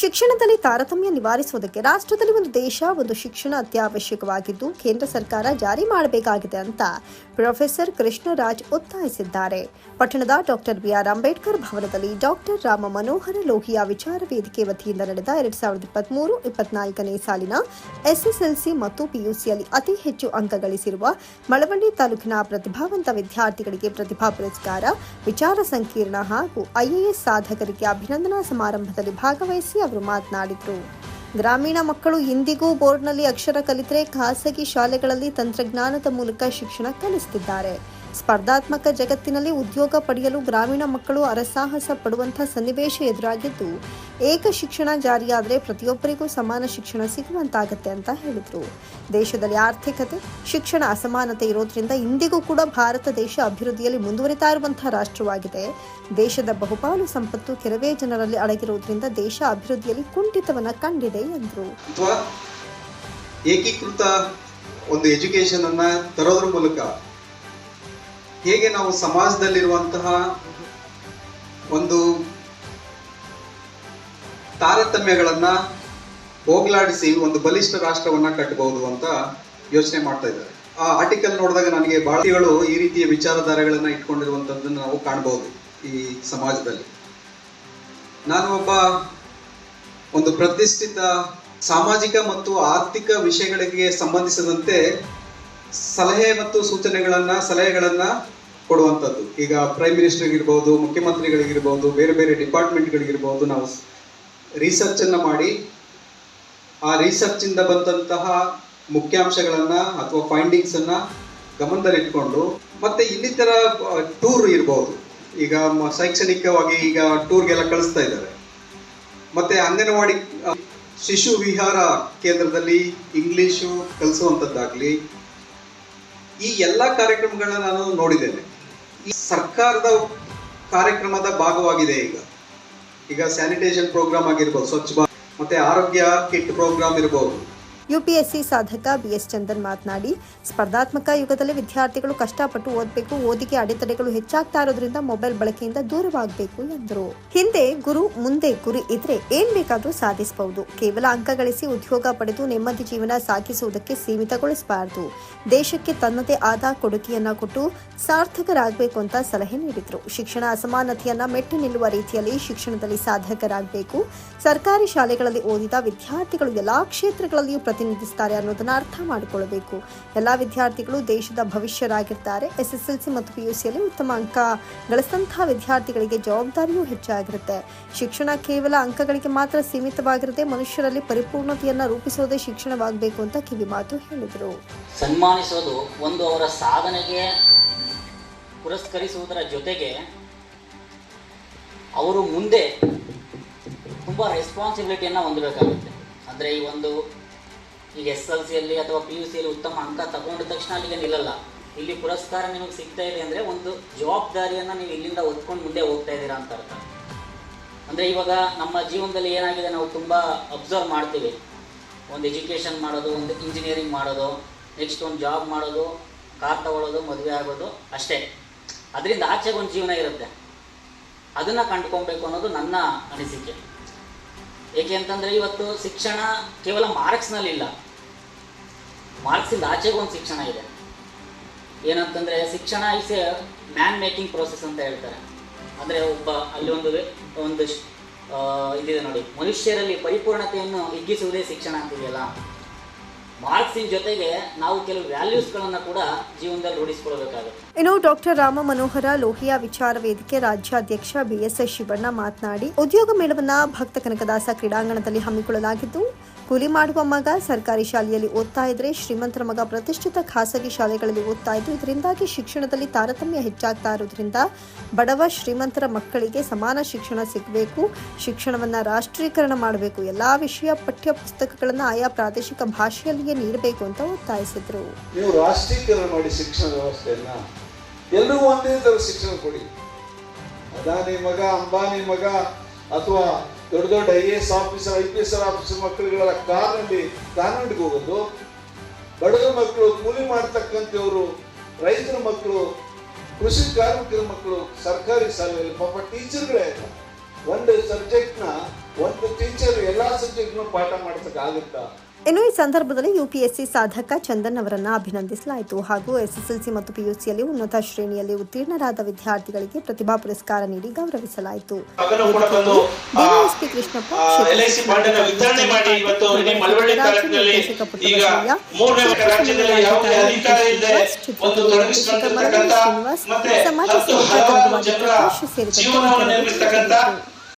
ಶಿಕ್ಷಣದಲ್ಲಿ ತಾರತಮ್ಯ ನಿವಾರಿಸುವುದಕ್ಕೆ ರಾಷ್ಟ್ರದಲ್ಲಿ ಒಂದು ದೇಶ, ಒಂದು ಶಿಕ್ಷಣ ಅತ್ಯವಶ್ಯಕವಾಗಿದ್ದು, ಕೇಂದ್ರ ಸರ್ಕಾರ ಜಾರಿ ಮಾಡಬೇಕಾಗಿದೆ ಅಂತ ಪ್ರೊಫೆಸರ್ ಕೃಷ್ಣರಾಜ್ ಒತ್ತಾಯಿಸಿದ್ದಾರೆ. ಪಟ್ಟಣದ ಡಾಕ್ಟರ್ ಬಿಆರ್. ಅಂಬೇಡ್ಕರ್ ಭವನದಲ್ಲಿ ಡಾಕ್ಟರ್ ರಾಮ ಮನೋಹರ ಲೋಹಿಯಾ ವಿಚಾರ ವೇದಿಕೆ ವತಿಯಿಂದ ನಡೆದ ಎರಡ್ ಸಾವಿರದ ಇಪ್ಪತ್ಮೂರು ಇಪ್ಪತ್ನಾಲ್ಕನೇ ಸಾಲಿನ ಎಸ್ಎಸ್ಎಲ್ಸಿ ಮತ್ತು ಪಿಯುಸಿಯಲ್ಲಿ ಅತಿ ಹೆಚ್ಚು ಅಂಕ ಗಳಿಸಿರುವ ಮಳವಳ್ಳಿ ತಾಲೂಕಿನ ಪ್ರತಿಭಾವಂತ ವಿದ್ಯಾರ್ಥಿಗಳಿಗೆ ಪ್ರತಿಭಾ ಪುರಸ್ಕಾರ, ವಿಚಾರ ಸಂಕೀರ್ಣ ಹಾಗೂ ಐಎಎಸ್ ಸಾಧಕರಿಗೆ ಅಭಿನಂದನಾ ಸಮಾರಂಭದಲ್ಲಿ ಭಾಗವಹಿಸಿ ಅವರು ಮಾತನಾಡಿದರು. ಗ್ರಾಮೀಣ ಮಕ್ಕಳು ಇಂದಿಗೂ ಬೋರ್ಡ್ನಲ್ಲಿ ಅಕ್ಷರ ಕಲಿತರೆ ಖಾಸಗಿ ಶಾಲೆಗಳಲ್ಲಿ ತಂತ್ರಜ್ಞಾನದ ಮೂಲಕ ಶಿಕ್ಷಣ ಕಲಿಸುತ್ತಿದ್ದಾರೆ ಸ್ಪರ್ಧಾತ್ಮಕ ಜಗತ್ತಿನಲ್ಲಿ ಉದ್ಯೋಗ ಪಡೆಯಲು ಗ್ರಾಮೀಣ ಮಕ್ಕಳು ಅರಸಾಹಸ ಪಡುವಂತಹ ಸನ್ನಿವೇಶ ಎದುರಾಗಿದ್ದು, ಏಕ ಶಿಕ್ಷಣ ಜಾರಿಯಾದರೆ ಪ್ರತಿಯೊಬ್ಬರಿಗೂ ಸಮಾನ ಶಿಕ್ಷಣ ಸಿಗುವಂತಾಗತ್ತೆ ಅಂತ ಹೇಳಿದರು. ದೇಶದಲ್ಲಿ ಆರ್ಥಿಕತೆ, ಶಿಕ್ಷಣ ಅಸಮಾನತೆ ಇರೋದ್ರಿಂದ ಇಂದಿಗೂ ಕೂಡ ಭಾರತ ದೇಶ ಅಭಿವೃದ್ಧಿಯಲ್ಲಿ ಮುಂದುವರಿತಾ ಇರುವಂತಹ ರಾಷ್ಟ್ರವಾಗಿದೆ. ದೇಶದ ಬಹುಪಾಲು ಸಂಪತ್ತು ಕೆಲವೇ ಜನರಲ್ಲಿ ಅಡಗಿರುವುದರಿಂದ ದೇಶ ಅಭಿವೃದ್ಧಿಯಲ್ಲಿ ಕುಂಠಿತವನ್ನು ಕಂಡಿದೆ ಎಂದರು. ಏಕೀಕೃತ ಒಂದು ಎಜುಕೇಶನ್ ಅನ್ನ ತರೋದ್ರ ಮೂಲಕ ಹೇಗೆ ನಾವು ಸಮಾಜದಲ್ಲಿರುವಂತಹ ಒಂದು ತಾರತಮ್ಯಗಳನ್ನ ಹೋಗ್ಲಾಡಿಸಿ ಒಂದು ಬಲಿಷ್ಠ ರಾಷ್ಟ್ರವನ್ನ ಕಟ್ಟಬಹುದು ಅಂತ ಯೋಚನೆ ಮಾಡ್ತಾ ಇದ್ದಾರೆ. ಆ ಆರ್ಟಿಕಲ್ ನೋಡಿದಾಗ ನನಗೆ ಭಾರತೀಯಗಳು ಈ ರೀತಿಯ ವಿಚಾರಧಾರೆಗಳನ್ನ ಇಟ್ಕೊಂಡಿರುವಂಥದ್ದನ್ನು ನಾವು ಕಾಣಬಹುದು ಈ ಸಮಾಜದಲ್ಲಿ. ನಾನು ಒಬ್ಬ ಒಂದು ಪ್ರತಿಷ್ಠಿತ ಸಾಮಾಜಿಕ ಮತ್ತು ಆರ್ಥಿಕ ವಿಷಯಗಳಿಗೆ ಸಂಬಂಧಿಸಿದಂತೆ ಸಲಹೆ ಮತ್ತು ಸೂಚನೆಗಳನ್ನ, ಸಲಹೆಗಳನ್ನ ಕೊಡುವಂಥದ್ದು. ಈಗ ಪ್ರೈಮ್ ಮಿನಿಸ್ಟರ್ಗಿರ್ಬೋದು ಮುಖ್ಯಮಂತ್ರಿಗಳಿಗಿರ್ಬೋದು, ಬೇರೆ ಬೇರೆ ಡಿಪಾರ್ಟ್ಮೆಂಟ್ಗಳಿಗಿರ್ಬೋದು, ನಾವು ರಿಸರ್ಚನ್ನು ಮಾಡಿ, ಆ ರಿಸರ್ಚಿಂದ ಬಂದಂತಹ ಮುಖ್ಯಾಂಶಗಳನ್ನು ಅಥವಾ ಫೈಂಡಿಂಗ್ಸನ್ನು ಗಮನದಲ್ಲಿಟ್ಕೊಂಡು, ಮತ್ತು ಇನ್ನಿತರ ಟೂರ್ ಇರ್ಬೋದು. ಈಗ ಶೈಕ್ಷಣಿಕವಾಗಿ ಈಗ ಟೂರ್ಗೆಲ್ಲ ಕಳಿಸ್ತಾ ಇದ್ದಾರೆ. ಮತ್ತು ಅಂಗನವಾಡಿ ಶಿಶು ವಿಹಾರ ಕೇಂದ್ರದಲ್ಲಿ ಇಂಗ್ಲೀಷು ಕಲಿಸುವಂಥದ್ದಾಗಲಿ, ಈ ಎಲ್ಲ ಕಾರ್ಯಕ್ರಮಗಳನ್ನ ನಾನು ನೋಡಿದ್ದೇನೆ. ಈ ಸರ್ಕಾರದ ಕಾರ್ಯಕ್ರಮದ ಭಾಗವಾಗಿದೆ ಈಗ. ಈಗ ಸ್ಯಾನಿಟೇಷನ್ ಪ್ರೋಗ್ರಾಮ್ ಆಗಿರ್ಬೋದು, ಸ್ವಚ್ಛ ಭಾರತ್, ಮತ್ತೆ ಆರೋಗ್ಯ ಕಿಟ್ ಪ್ರೋಗ್ರಾಮ್ ಇರ್ಬೋದು. ಯುಪಿಎಸ್ಸಿ ಸಾಧಕ ಬಿಎಸ್ ಚಂದನ್ ಮಾತನಾಡಿ, ಸ್ಪರ್ಧಾತ್ಮಕ ಯುಗದಲ್ಲಿ ವಿದ್ಯಾರ್ಥಿಗಳು ಕಷ್ಟಪಟ್ಟು ಓದಬೇಕು, ಓದಿಗೆ ಅಡೆತಡೆಗಳು ಹೆಚ್ಚಾಗ್ತಾ ಇರೋದ್ರಿಂದ ಮೊಬೈಲ್ ಬಳಕೆಯಿಂದ ದೂರವಾಗಬೇಕು ಎಂದರು. ಹಿಂದೆ ಗುರು ಮುಂದೆ ಗುರಿ ಇದ್ರೆ ಏನ್ ಬೇಕಾದ್ರೂ ಸಾಧಿಸಬಹುದು. ಕೇವಲ ಅಂಕ ಗಳಿಸಿ ಉದ್ಯೋಗ ಪಡೆದು ನೆಮ್ಮದಿ ಜೀವನ ಸಾಗಿಸುವುದಕ್ಕೆ ಸೀಮಿತಗೊಳಿಸಬಾರದು. ದೇಶಕ್ಕೆ ತನ್ನದೇ ಆದ ಕೊಡುಗೆಯನ್ನ ಕೊಟ್ಟು ಸಾರ್ಥಕರಾಗಬೇಕು ಅಂತ ಸಲಹೆ ನೀಡಿದರು. ಶಿಕ್ಷಣ ಅಸಮಾನತೆಯನ್ನ ಮೆಟ್ಟಿ ನಿಲ್ಲುವ ರೀತಿಯಲ್ಲಿ ಶಿಕ್ಷಣದಲ್ಲಿ ಸಾಧಕರಾಗಬೇಕು. ಸರ್ಕಾರಿ ಶಾಲೆಗಳಲ್ಲಿ ಓದಿದ ವಿದ್ಯಾರ್ಥಿಗಳು ಎಲ್ಲಾ ಕ್ಷೇತ್ರಗಳಲ್ಲಿಯೂ ಪ್ರತಿನಿಧಿಸುತ್ತಾರೆ ಅನ್ನೋದನ್ನ ಅರ್ಥ ಮಾಡಿಕೊಳ್ಳಬೇಕು ಎಲ್ಲಾ ವಿದ್ಯಾರ್ಥಿಗಳು ದೇಶದ ಭವಿಷ್ಯರಾಗಿರ್ತಾರೆ. ಎಸ್ಎಸ್ಎಲ್ಸಿ ಮತ್ತು ಪಿಯುಸಿಯಲ್ಲಿ ಉತ್ತಮ ಅಂಕ ಗಳಿಸಿದಂತಹ ವಿದ್ಯಾರ್ಥಿಗಳಿಗೆ ಜವಾಬ್ದಾರಿಯೂ ಹೆಚ್ಚಾಗಿರುತ್ತೆ. ಶಿಕ್ಷಣ ಕೇವಲ ಅಂಕಗಳಿಗೆ ಮಾತ್ರ ಸೀಮಿತವಾಗಿರದೆ ಮನುಷ್ಯರಲ್ಲಿ ಪರಿಪೂರ್ಣತೆಯನ್ನ ರೂಪಿಸುವುದೇ ಶಿಕ್ಷಣವಾಗಬೇಕು ಅಂತ ಕಿವಿಮಾತು ಹೇಳಿದರು. ಸನ್ಮಾನಿಸೋದು ಒಂದು ಅವರ ಸಾಧನೆಗೆ ಪುರಸ್ಕರಿಸುವುದರ ಜೊತೆಗೆ ಅವರು ಮುಂದೆ ತುಂಬ ರೆಸ್ಪಾನ್ಸಿಬಿಲಿಟಿಯನ್ನು ಹೊಂದಬೇಕಾಗುತ್ತೆ. ಅಂದರೆ ಈ ಒಂದು ಈಗ ಎಸ್ ಎಲ್ ಸಿಯಲ್ಲಿ ಅಥವಾ ಪಿ ಯು ಸಿಯಲ್ಲಿ ಉತ್ತಮ ಅಂಕ ತಗೊಂಡ ತಕ್ಷಣ ಅಲ್ಲಿಗೆ ನಿಲ್ಲಲ್ಲ. ಇಲ್ಲಿ ಪುರಸ್ಕಾರ ನಿಮಗೆ ಸಿಗ್ತಾ ಇದೆ ಅಂದರೆ ಒಂದು ಜವಾಬ್ದಾರಿಯನ್ನು ನೀವು ಇಲ್ಲಿಂದ ಒತ್ಕೊಂಡು ಮುಂದೆ ಹೋಗ್ತಾ ಇದ್ದೀರಾ ಅಂತ ಅರ್ಥ. ಅಂದರೆ ಇವಾಗ ನಮ್ಮ ಜೀವನದಲ್ಲಿ ಏನಾಗಿದೆ, ನಾವು ತುಂಬ ಅಬ್ಸರ್ವ್ ಮಾಡ್ತೀವಿ. ಒಂದು ಎಜುಕೇಷನ್ ಮಾಡೋದು, ಒಂದು ಇಂಜಿನಿಯರಿಂಗ್ ಮಾಡೋದು ನೆಕ್ಸ್ಟ್ ಒಂದು ಜಾಬ್ ಮಾಡೋದು ಕಾರ್ ತಗೊಳ್ಳೋದು ಮದುವೆ ಆಗೋದು ಅಷ್ಟೇ. ಅದರಿಂದ ಆಚೆಗೆ ಒಂದು ಜೀವನ ಇರುತ್ತೆ. ಅದನ್ನು ಕಂಡುಕೊಬೇಕು ಅನ್ನೋದು ನನ್ನ ಅನಿಸಿಕೆ. ಏಕೆ ಅಂತಂದರೆ ಇವತ್ತು ಶಿಕ್ಷಣ ಕೇವಲ ಮಾರ್ಕ್ಸ್ನಲ್ಲಿಲ್ಲ ಮಾರ್ಕ್ಸಿಂದ ಆಚೆಗೆ ಒಂದು ಶಿಕ್ಷಣ ಇದೆ. ಏನಂತಂದ್ರೆ ಶಿಕ್ಷಣ is a man making process ಅಂತ ಹೇಳ್ತಾರೆ. ಅಂದ್ರೆ ಒಬ್ಬ ಅಲ್ಲಿ ಒಂದು ಒಂದು ಇದಿದೆ ನೋಡಿ. ಮನುಷ್ಯರಲ್ಲಿ ಪರಿಪೂರ್ಣತೆಯನ್ನು ಹಿಗ್ಗಿಸುವುದೇ ಶಿಕ್ಷಣ ಅಂತಿದೆಯಲ್ಲ? ಮಾರ್ಕ್ಸಿನ ಜೊತೆಗೆ ನಾವು ಕೆಲವು ವ್ಯಾಲ್ಯೂಸ್ಗಳನ್ನು ಕೂಡ ಜೀವನದಲ್ಲಿ ರೂಢಿಸಿಕೊಳ್ಬೇಕಾಗುತ್ತೆ. ಇನ್ನು ಡಾಕ್ಟರ್ ರಾಮ ಮನೋಹರ ಲೋಹಿಯಾ ವಿಚಾರ ವೇದಿಕೆ ರಾಜ್ಯಾಧ್ಯಕ್ಷ ಬಿಎಸ್ ಶಿವಣ್ಣ ಮಾತನಾಡಿ, ಉದ್ಯೋಗ ಮೇಳವನ್ನ ಭಕ್ತ ಕನಕದಾಸ ಕ್ರೀಡಾಂಗಣದಲ್ಲಿ ಹಮ್ಮಿಕೊಳ್ಳಲಾಗಿದ್ದು ಕೂಲಿ ಮಾಡುವ ಮಗ ಸರ್ಕಾರಿ ಶಾಲೆಯಲ್ಲಿ ಓದ್ತಾ ಇದ್ರೆ ಶ್ರೀಮಂತರ ಮಗ ಪ್ರತಿಷ್ಠಿತ ಖಾಸಗಿ ಶಾಲೆಗಳಲ್ಲಿ ಓದ್ತಾ ಇದ್ದು ಇದರಿಂದಾಗಿ ಶಿಕ್ಷಣದಲ್ಲಿ ತಾರತಮ್ಯ ಹೆಚ್ಚಾಗ್ತಾ ಇರೋದ್ರಿಂದ ಬಡವ ಶ್ರೀಮಂತರ ಮಕ್ಕಳಿಗೆ ಸಮಾನ ಶಿಕ್ಷಣ ಸಿಗಬೇಕು, ಶಿಕ್ಷಣವನ್ನ ರಾಷ್ಟ್ರೀಕರಣ ಮಾಡಬೇಕು, ಎಲ್ಲಾ ವಿಷಯ ಪಠ್ಯ ಪುಸ್ತಕಗಳನ್ನ ಆಯಾ ಪ್ರಾದೇಶಿಕ ಭಾಷೆಯಲ್ಲಿಯೇ ನೀಡಬೇಕು ಅಂತ ಒತ್ತಾಯಿಸಿದ್ರು. ಅದಾನಿ ಮಗ, ಅಂಬಾನಿ ಮಗ ಅಥವಾ ದೊಡ್ಡ ದೊಡ್ಡ I A S officer, I P S officer ಮಕ್ಕಳುಗಳ ಕಾರ್ನಲ್ಲಿ ಕಾನ್ವೆಂಟ್ಗೆ ಹೋಗೋದು. ಬಡವರ ಮಕ್ಕಳು, ಕೂಲಿ ಮಾಡ್ತಕ್ಕಂಥವ್ರು, ರೈತರ ಮಕ್ಕಳು, ಕೃಷಿ ಕಾರ್ಮಿಕರ ಮಕ್ಕಳು, ಸರ್ಕಾರಿ ಶಾಲೆಯಲ್ಲಿ ಪಾಪ ಟೀಚರ್ಗಳೇ ಇಲ್ಲ. ಒಂದು ಸಬ್ಜೆಕ್ಟ್ನ, ಒಂದು ಟೀಚರ್ ಎಲ್ಲ ಸಬ್ಜೆಕ್ಟ್ನು ಪಾಠ ಮಾಡ್ಸಕ್ಕಾಗುತ್ತಾ? ಇನ್ನು ಈ ಸಂದರ್ಭದಲ್ಲಿ ಯುಪಿಎಸ್ಸಿ ಸಾಧಕ ಚಂದನ್ ಅವರನ್ನು ಅಭಿನಂದಿಸಲಾಯಿತು. ಹಾಗೂ ಎಸ್ಎಸ್ಎಲ್ಸಿ ಮತ್ತು ಪಿಯುಸಿಯಲ್ಲಿ ಉನ್ನತ ಶ್ರೇಣಿಯಲ್ಲಿ ಉತ್ತೀರ್ಣರಾದ ವಿದ್ಯಾರ್ಥಿಗಳಿಗೆ ಪ್ರತಿಭಾ ಪುರಸ್ಕಾರ ನೀಡಿ ಗೌರವಿಸಲಾಯಿತು. DYSP Krishnappa L I C ಬಾಂಡನ್ನ ವಿತರಣೆ